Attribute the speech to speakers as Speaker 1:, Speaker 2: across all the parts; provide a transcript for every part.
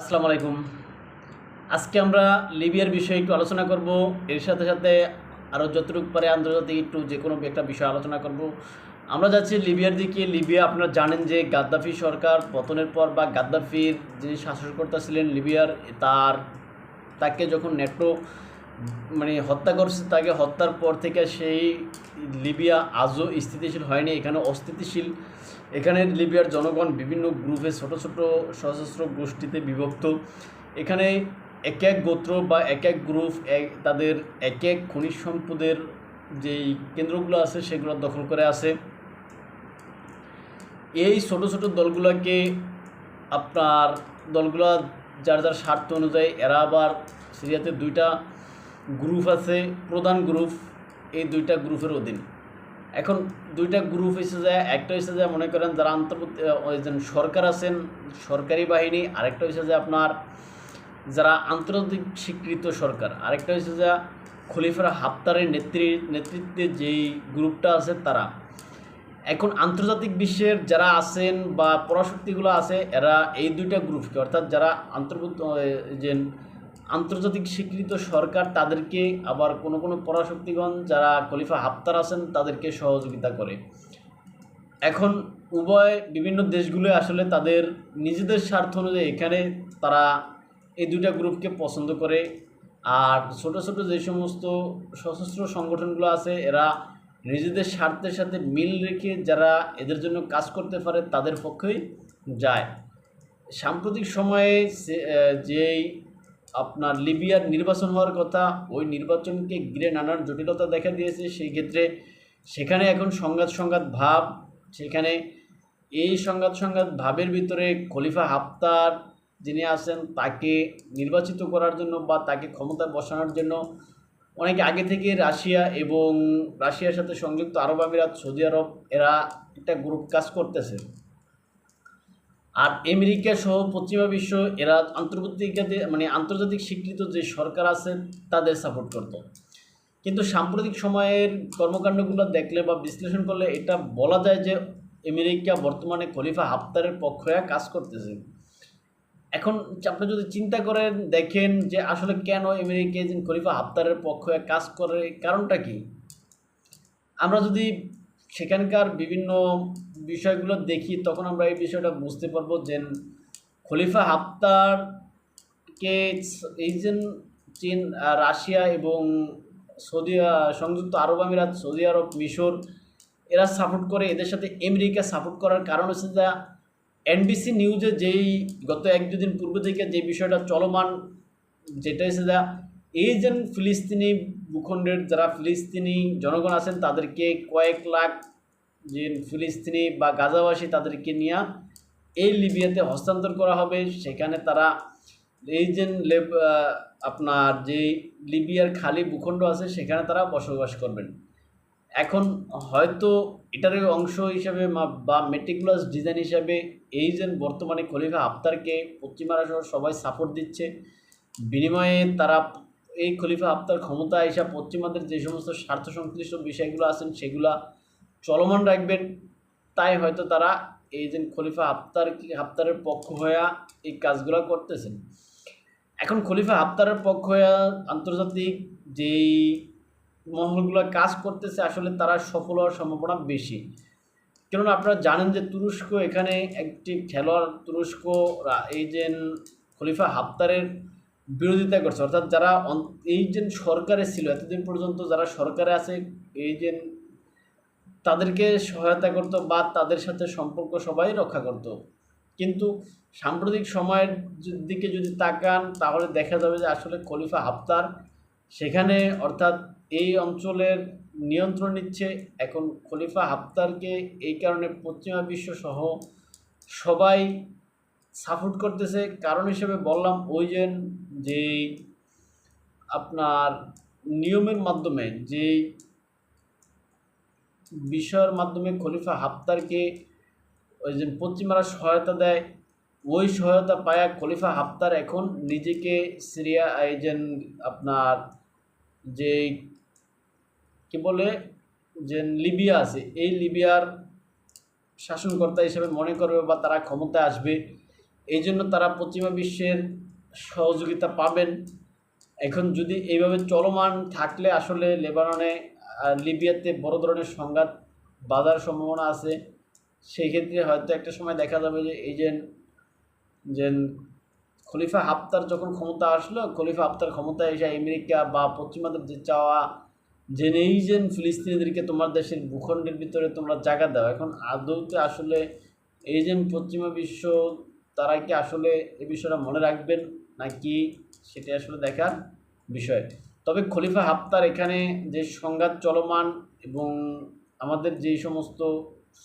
Speaker 1: আসসালামু আলাইকুম। আজকে আমরা লিবিয়ার বিষয়ে একটু আলোচনা করব। এর সাথে সাথে আরও যতটুকু পারে আন্তর্জাতিক একটু যে কোনো একটা বিষয় আলোচনা করব। আমরা যাচ্ছি লিবিয়ার দিকে। লিবিয়া, আপনারা জানেন যে গাদ্দাফি সরকার পতনের পর বা গাদ্দাফির যিনি শাসনকর্তা ছিলেন লিবিয়ার, তার, তাকে যখন নেটো মানে হত্যা করছে তাকে, হত্যার পর থেকে সেই লিবিয়া আজও স্থিতিশীল হয়নি, এখানে অস্থিতিশীল। এখানে লিবিয়ার জনগণ বিভিন্ন গ্রুপে ছোট ছোট সশস্ত্র গোষ্ঠীতে বিভক্ত। এখানে এক এক গোত্র বা এক এক গ্রুপ এক তাদের এক এক খনিজ সম্পদের যেই কেন্দ্রগুলো আছে সেগুলো দখল করে আছে। এই ছোট ছোট দলগুলোকে আপনার দলগুলো যার যার স্বার্থ অনুযায়ী এরা আবার সিরিয়াতে দুইটা গ্রুপ আছে, প্রধান গ্রুপ, এই দুইটা গ্রুপের অধীন। এখন দুইটা গ্রুপ এসে যায় একটা এসে যায় মনে করেন যারা যে সরকার আছেন, সরকারি বাহিনী, আরেকটা হচ্ছে যে আপনার যারা আন্তর্জাতিক স্বীকৃত সরকার, আরেকটা হচ্ছে যে খলিফার হাফতারের নেত্রী, নেতৃত্বে যেই গ্রুপটা আছে তারা। এখন আন্তর্জাতিক বিশ্বের যারা আছেন বা পরাশক্তিগুলো আছে, এরা এই দুইটা গ্রুপকে, অর্থাৎ যারা আন্তর্ভুক্ত যে আন্তর্জাতিক স্বীকৃত সরকার তাদেরকে আবার কোনো কোনো পরাশক্তিগণ যারা খলিফা হাফতার আছেন তাদেরকে সহযোগিতা করে। এখন উভয় বিভিন্ন দেশগুলো আসলে তাদের নিজেদের স্বার্থ অনুযায়ী এখানে তারা এই দুইটা গ্রুপকে পছন্দ করে। আর ছোট ছোট যে সমস্ত সশস্ত্র সংগঠনগুলো আছে, এরা নিজেদের স্বার্থের সাথে মিল রেখে যারা এদের জন্য কাজ করতে পারে তাদের পক্ষেই যায়। সাম্প্রতিক সময়ে যেই আপনার লিবিয়ার নির্বাচন হওয়ার কথা, ওই নির্বাচনকে ঘিরে নানান জটিলতা দেখা দিয়েছে। সেই ক্ষেত্রে সেখানে এখন সংঘাত সংঘাত ভাব, সেখানে এই সংঘাত সংঘাত ভাবের ভিতরে খলিফা হাফতার যিনি আছেন, তাকে নির্বাচিত করার জন্য বা তাকে ক্ষমতায় বসানোর জন্য অনেক আগে থেকে রাশিয়া এবং রাশিয়ার সাথে সংযুক্ত আরব আমিরাত, সৌদি আরব, এরা একটা গ্রুপ কাজ করতেছে। আর আমেরিকা সহ পশ্চিমা বিশ্ব এরা আন্তর্জাতিকাতে মানে আন্তর্জাতিক স্বীকৃত যে সরকার আছে, তাদের সাপোর্ট করত। কিন্তু সাম্প্রতিক সময়ের কর্মকাণ্ডগুলো দেখলে বা বিশ্লেষণ করলে এটা বলা যায় যে আমেরিকা বর্তমানে খলিফা হাফতারের পক্ষ কাজ করতেছে। এখন আপনি যদি চিন্তা করেন, দেখেন যে আসলে কেন আমেরিকা খলিফা হাফতারের পক্ষ কাজ করে, কারণটা কি? আমরা যদি সেখানকার বিভিন্ন বিষয়গুলো দেখি, তখন আমরা এই বিষয়টা বুঝতে পারব যে খলিফা হাফতারকে এই যে চীন রাশিয়া এবং সৌদি সংযুক্ত আরব আমিরাত, সৌদি আরব, মিশর, এরা সাপোর্ট করে, এদের সাথে আমেরিকা সাপোর্ট করার কারণ হচ্ছে যা এনবিসি নিউজে যেই গত এক দুদিন পূর্ব থেকে যে বিষয়টা চলমান, যেটা হচ্ছে যা এই যে ফিলিস্তিনি ভূখণ্ডের যারা ফিলিস্তিনি জনগণ আছেন, তাদেরকে কয়েক লাখ যে ফিলিস্তিনি বা গাজাবাসী তাদেরকে নিয়ে এই লিবিয়াতে হস্তান্তর করা হবে। সেখানে তারা এই যে আপনার যে লিবিয়ার খালি ভূখণ্ড আছে, সেখানে তারা বসবাস করবেন। এখন হয়তো এটার অংশ হিসাবে বা মেটিকুলাস ডিজাইন হিসাবে এই যে বর্তমানে খলিফা আফতারকে পশ্চিমারা সহ সবাই সাপোর্ট দিচ্ছে। বিনিময়ে তারা এই খলিফা আফতার ক্ষমতা এসে পশ্চিমাদের যে সমস্ত স্বার্থ সংশ্লিষ্ট বিষয়গুলো আছেন সেগুলা চলমান রাখবেন। তাই হয়তো তারা এই যে খলিফা আফতার আফতারের পক্ষ হয়ে এই কাজগুলো করতেছেন। এখন খলিফা আফতারের পক্ষ হয়ে আন্তর্জাতিক যেই মহলগুলো কাজ করতেছে, আসলে তারা সফল হওয়ার সম্ভাবনা বেশি। কেননা আপনারা জানেন যে তুরস্ক এখানে একটি খেলোয়াড়, তুরস্ক এই যে খলিফা হাফতারের বিরোধিতা করছে। অর্থাৎ যারা এই যে সরকারে ছিল, এতদিন পর্যন্ত যারা সরকারে আছে, এই যে তাদেরকে সহায়তা করতো বা তাদের সাথে সম্পর্ক সবাই রক্ষা করতো। কিন্তু সাম্প্রতিক সময়ের দিকে যদি তাকান, তাহলে দেখা যাবে যে আসলে খলিফা হাফতার সেখানে অর্থাৎ এই অঞ্চলের নিয়ন্ত্রণ নিচ্ছে। এখন খলিফা হাফতারকে এই কারণে পশ্চিমা বিশ্বসহ সবাই সাপোর্ট করতেছে। কারণ হিসেবে বললাম, ওই যে যেই আপনার নিয়মের মাধ্যমে, যেই বিষয়ের মাধ্যমে খলিফা হাফতারকে ওই যে পশ্চিমারা সহায়তা দেয়, ওই সহায়তা পায়া খলিফা হাফতার এখন নিজেকে সিরিয়া যে আপনার যে কি বলে, যে লিবিয়া আছে, এই লিবিয়ার শাসনকর্তা হিসেবে মনে করবে বা তারা ক্ষমতায় আসবে। এই জন্য তারা পশ্চিমা বিশ্বের সহযোগিতা পাবেন। এখন যদি এইভাবে চলমান থাকলে আসলে লেবাননে লিবিয়াতে বড় ধরনের সংঘাত বাধার সম্ভাবনা আছে। সেই ক্ষেত্রে হয়তো একটা সময় দেখা যাবে যে এই যে খলিফা হাফতার যখন ক্ষমতা আসলো, খলিফা হাফতার ক্ষমতায় এসে আমেরিকা বা পশ্চিমাদের যে চাওয়া, যে নেই যে ফিলিস্তিনিদেরকে তোমার দেশের ভূখণ্ডের ভিতরে তোমরা জায়গা দাও। এখন আদৌতে আসলে এই যে পশ্চিমা বিশ্ব তারা কি আসলে এ বিষয়টা মনে রাখবেন নাকি সেটা আসলে দেখার বিষয়? তবে খলিফা হাফতার এখানে যে সংঘাত চলমান এবং আমাদের যে সমস্ত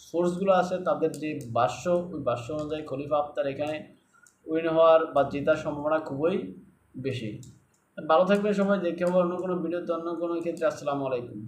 Speaker 1: সোর্সগুলো আছে, তাদের যে ভাষ্য, ওই ভাষ্য অনুযায়ী খলিফা হাফতার এখানে উইন হওয়ার বা জেতার সম্ভাবনা খুবই বেশি। ভালো থাকবে সময় দেখে হবে অন্য কোনো ভিডিওতে, অন্য কোনো ক্ষেত্রে। আসসালামু আলাইকুম।